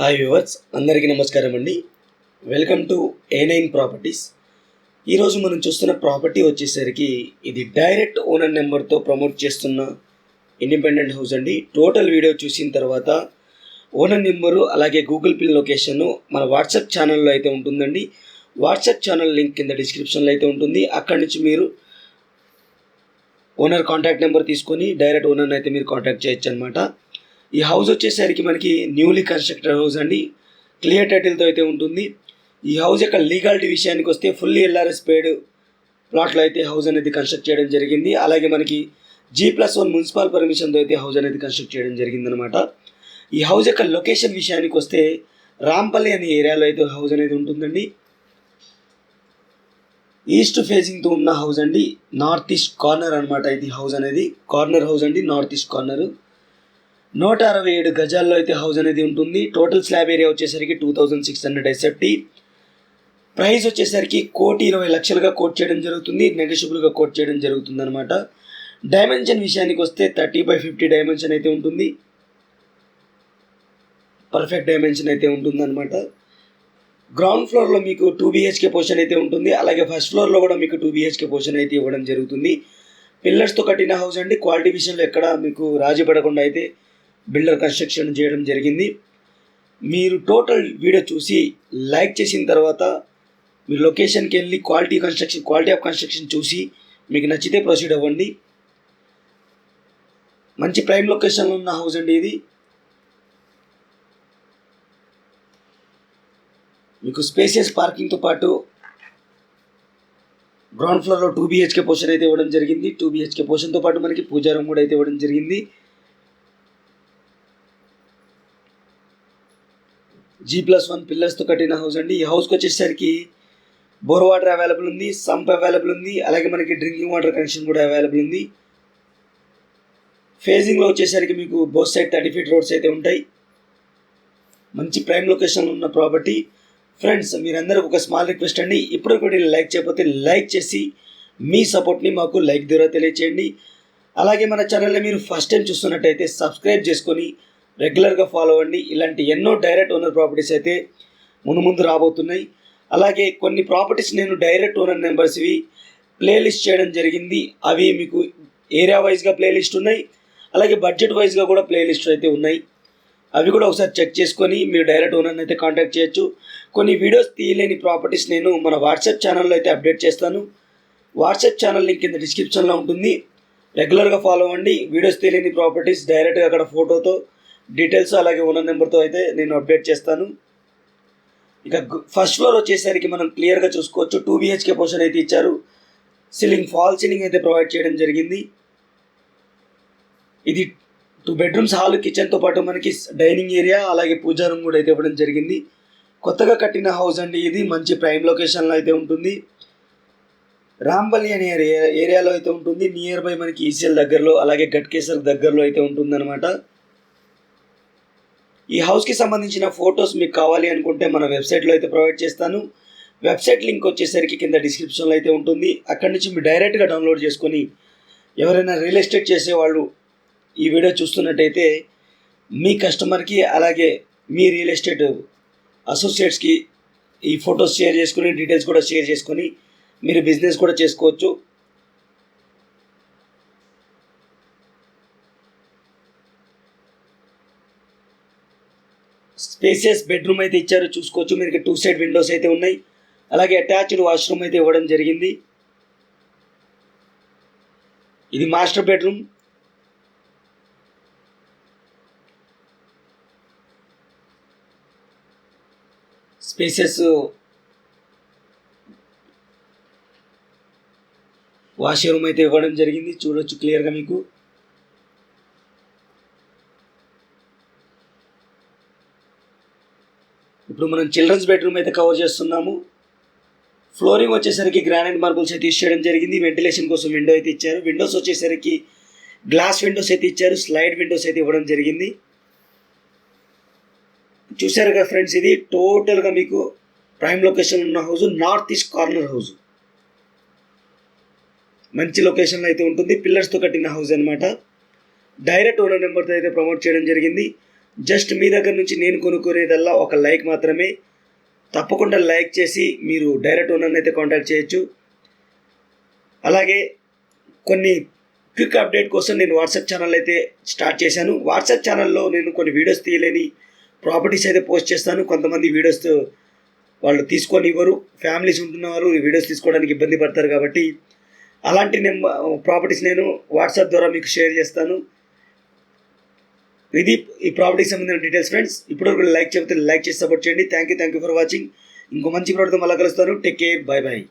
Hi viewers అందరికీ నమస్కారం అండి. Welcome to A nine properties ఈరోజు మనం చూస్తున్న ప్రాపర్టీ వచ్చేసరికి ఇది డైరెక్ట్ ఓనర్ నెంబర్తో ప్రమోట్ చేస్తున్న ఇండిపెండెంట్ హౌస్ అండి. టోటల్ వీడియో చూసిన తర్వాత ఓనర్ నెంబరు అలాగే గూగుల్ పిన్ లొకేషన్ మన వాట్సాప్ ఛానల్లో అయితే ఉంటుందండి. వాట్సాప్ ఛానల్ లింక్ కింద డిస్క్రిప్షన్లో అయితే ఉంటుంది. అక్కడి నుంచి మీరు ఓనర్ కాంటాక్ట్ నెంబర్ తీసుకొని డైరెక్ట్ ఓనర్ని అయితే మీరు కాంటాక్ట్ చేయొచ్చు అనమాట ఈ హౌస్ వచ్చేసరికి మనకి న్యూలీ కన్స్ట్రక్టెడ్ హౌస్ అండి. క్లియర్ టైటిల్తో అయితే ఉంటుంది. ఈ హౌస్ యొక్క లీగాలిటీ విషయానికి వస్తే ఫుల్లీ ఎల్ఆర్ఎస్ పేడ్ ప్లాట్లో అయితే హౌస్ అనేది కన్స్ట్రక్ట్ చేయడం జరిగింది. అలాగే మనకి జీ ప్లస్ వన్ మున్సిపల్ పర్మిషన్తో అయితే హౌస్ అనేది కన్స్ట్రక్ట్ చేయడం జరిగిందనమాట. ఈ హౌస్ యొక్క లొకేషన్ విషయానికి వస్తే రాంపల్లి అనే ఏరియాలో అయితే హౌస్ అనేది ఉంటుందండి. ఈస్ట్ ఫేసింగ్తో ఉన్న హౌస్ అండి. నార్త్ ఈస్ట్ కార్నర్ అనమాట ఇది హౌస్ అనేది. కార్నర్ హౌస్ అండి నార్త్ ఈస్ట్ కార్నర్ నూట అరవై ఏడు గజాల్లో అయితే హౌస్ అనేది ఉంటుంది. టోటల్ స్లాబ్ ఏరియా వచ్చేసరికి two thousand six hundred SFT price వచ్చేసరికి కోటి ఇరవై లక్షలుగా కోట్ చేయడం జరుగుతుంది. నెగషిబుల్గా కోట్ చేయడం జరుగుతుంది అనమాట డైమెన్షన్ విషయానికి వస్తే థర్టీ బై ఫిఫ్టీ డైమెన్షన్ అయితే ఉంటుంది. పర్ఫెక్ట్ డైమెన్షన్ అయితే ఉంటుంది అనమాట గ్రౌండ్ ఫ్లోర్లో మీకు టూ బీహెచ్కే పోర్షన్ అయితే ఉంటుంది. అలాగే ఫస్ట్ ఫ్లోర్లో కూడా మీకు టూ బీహెచ్కే పోర్షన్ అయితే ఇవ్వడం జరుగుతుంది. పిల్లర్స్తో కట్టిన హౌస్ అండి. క్వాలిటీ విషయంలో ఎక్కడ మీకు రాజీ పడకుండా అయితే బిల్డర్ కన్స్ట్రక్షన్ చేయడం జరిగింది. మీరు టోటల్ వీడియో చూసి లైక్ చేసిన తర్వాత మీరు లొకేషన్కి వెళ్ళి quality construction quality of construction చూసి మీకు నచ్చితే ప్రొసీడ్ అవ్వండి. మంచి ప్రైమ్ లొకేషన్లో ఉన్న హౌస్ అండి ఇది. మీకు స్పేసియస్ పార్కింగ్తో పాటు గ్రౌండ్ ఫ్లోర్లో టూ బీహెచ్కే పోర్షన్ అయితే ఇవ్వడం జరిగింది. టూ బీహెచ్కే పోర్షన్తో పాటు మనకి పూజారం కూడా అయితే ఇవ్వడం జరిగింది. జీ ప్లస్ వన్ పిల్లర్స్తో కట్టిన హౌస్ అండి. ఈ హౌస్కి వచ్చేసరికి బోర్ వాటర్ అవైలబుల్ ఉంది సంప్ అవైలబుల్ ఉంది అలాగే మనకి డ్రింకింగ్ వాటర్ కనెక్షన్ కూడా అవైలబుల్ ఉంది. ఫేజింగ్లో వచ్చేసరికి మీకు both side thirty feet roads అయితే ఉంటాయి. మంచి ప్రైమ్ లొకేషన్లో ఉన్న ప్రాపర్టీ ఫ్రెండ్స్ మీరందరూ ఒక స్మాల్ రిక్వెస్ట్ అండి. ఇప్పుడు కూడా లైక్ చేయకపోతే లైక్ చేసి మీ సపోర్ట్ని మాకు లైక్ ద్వారా తెలియచేయండి. అలాగే మన ఛానల్ని మీరు ఫస్ట్ టైం చూస్తున్నట్టయితే సబ్స్క్రైబ్ చేసుకొని రెగ్యులర్గా ఫాలో అవ్వండి. ఇలాంటి ఎన్నో డైరెక్ట్ ఓనర్ ప్రాపర్టీస్ అయితే ముందు ముందు రాబోతున్నాయి. అలాగే కొన్ని ప్రాపర్టీస్ నేను డైరెక్ట్ ఓనర్ నెంబర్స్వి ప్లేలిస్ట్ చేయడం జరిగింది. అవి మీకు ఏరియా వైజ్గా ప్లేలిస్ట్ ఉన్నాయి. అలాగే బడ్జెట్ వైజ్గా కూడా ప్లేలిస్ట్ అయితే ఉన్నాయి. అవి కూడా ఒకసారి చెక్ చేసుకొని మీరు డైరెక్ట్ ఓనర్ని అయితే కాంటాక్ట్ చేయొచ్చు. కొన్ని వీడియోస్ తీయలేని ప్రాపర్టీస్ నేను మన వాట్సాప్ ఛానల్లో అయితే అప్డేట్ చేస్తాను. వాట్సాప్ ఛానల్ లింక్ కింద డిస్క్రిప్షన్లో ఉంటుంది. రెగ్యులర్గా ఫాలో అవ్వండి. వీడియోస్ తీయలేని ప్రాపర్టీస్ డైరెక్ట్గా అక్కడ ఫోటోతో డీటెయిల్స్ అలాగే ఓనర్ నెంబర్తో అయితే నేను అప్డేట్ చేస్తాను. ఇక ఫస్ట్ ఫ్లోర్ వచ్చేసరికి మనం క్లియర్గా చూసుకోవచ్చు. టూ బిహెచ్కే పోర్షన్ అయితే ఇచ్చారు. సీలింగ్ ఫాల్ సీలింగ్ అయితే ప్రొవైడ్ చేయడం జరిగింది. ఇది టూ బెడ్రూమ్స్ హాల్ కిచెన్తో పాటు మనకి డైనింగ్ ఏరియా అలాగే పూజా రూమ్ కూడా అయితే ఇవ్వడం జరిగింది. కొత్తగా కట్టిన హౌస్ అండి ఇది. మంచి ప్రైమ్ లొకేషన్లో అయితే ఉంటుంది. రాంబలి అనే ఏరియా ఏరియాలో అయితే ఉంటుంది. నియర్ బై మనకి ఈసీఎల్ దగ్గరలో అలాగే గట్కేసర్ దగ్గరలో అయితే ఉంటుందన్నమాట. ఈ హౌస్కి సంబంధించిన ఫొటోస్ మీకు కావాలి అనుకుంటే మన వెబ్సైట్లో అయితే ప్రొవైడ్ చేస్తాను. వెబ్సైట్ లింక్ వచ్చేసరికి కింద డిస్క్రిప్షన్లో అయితే ఉంటుంది. అక్కడి నుంచి మీరు డైరెక్ట్గా డౌన్లోడ్ చేసుకొని ఎవరైనా రియల్ ఎస్టేట్ చేసేవాళ్ళు ఈ వీడియో చూస్తున్నట్టయితే మీ కస్టమర్కి అలాగే మీ రియల్ ఎస్టేట్ అసోసియేట్స్కి ఈ ఫొటోస్ షేర్ చేసుకుని డీటెయిల్స్ కూడా షేర్ చేసుకొని మీరు బిజినెస్ కూడా చేసుకోవచ్చు. స్పేసియస్ బెడ్రూమ్ అయితే ఇచ్చారు చూసుకోవచ్చు. మీరు టూ సైడ్ విండోస్ అయితే ఉన్నాయి. అలాగే అటాచ్డ్ వాష్రూమ్ అయితే ఇవ్వడం జరిగింది. ఇది master bedroom. Spaces washroom అయితే ఇవ్వడం జరిగింది. చూడొచ్చు క్లియర్గా మీకు. ఇప్పుడు మనం చిల్డ్రన్స్ బెడ్రూమ్ అయితే కవర్ చేస్తున్నాము. ఫ్లోరింగ్ వచ్చేసరికి గ్రానైట్ మార్బుల్స్ అయితే ఇచ్చేయడం జరిగింది. వెంటిలేషన్ కోసం విండో అయితే ఇచ్చారు. విండోస్ వచ్చేసరికి గ్లాస్ విండోస్ అయితే ఇచ్చారు. స్లైడ్ విండోస్ అయితే ఇవ్వడం జరిగింది. చూసారు కదా ఫ్రెండ్స్ ఇది టోటల్గా మీకు ప్రైమ్ లొకేషన్ ఉన్న house north east corner house. మంచి లొకేషన్లో అయితే ఉంటుంది. పిల్లర్స్తో కట్టిన హౌస్ అనమాట డైరెక్ట్ ఓనర్ నెంబర్తో అయితే ప్రమోట్ చేయడం జరిగింది. జస్ట్ మీ దగ్గర నుంచి నేను కొనుక్కునేదల్లా ఒక లైక్ మాత్రమే. తప్పకుండా లైక్ చేసి మీరు డైరెక్ట్ ఓనర్ని అయితే కాంటాక్ట్ చేయొచ్చు. అలాగే కొన్ని క్విక్ అప్డేట్ కోసం నేను వాట్సాప్ ఛానల్ అయితే స్టార్ట్ చేశాను. వాట్సాప్ ఛానల్లో నేను కొన్ని వీడియోస్ తీయలేని ప్రాపర్టీస్ అయితే పోస్ట్ చేస్తాను. కొంతమంది వీడియోస్ వాళ్ళు తీసుకొని ఇవ్వరు ఫ్యామిలీస్ ఉంటున్నవారు ఈ వీడియోస్ తీసుకోవడానికి ఇబ్బంది పడతారు కాబట్టి అలాంటి నెంబర్ ప్రాపర్టీస్ నేను వాట్సాప్ ద్వారా మీకు షేర్ చేస్తాను. ఇది ఈ ప్రాపర్టీకి సంబంధించిన డీటెయిల్స్ ఫ్రెండ్స్ ఇప్పటివరకు లైక్ చెబితే లైక్ చేసి సపోర్ట్ చేయండి. Thank you thank you for watching ఇంకో మంచి ప్రాడక్ట్ మళ్ళీ కలుస్తాను. Take care bye bye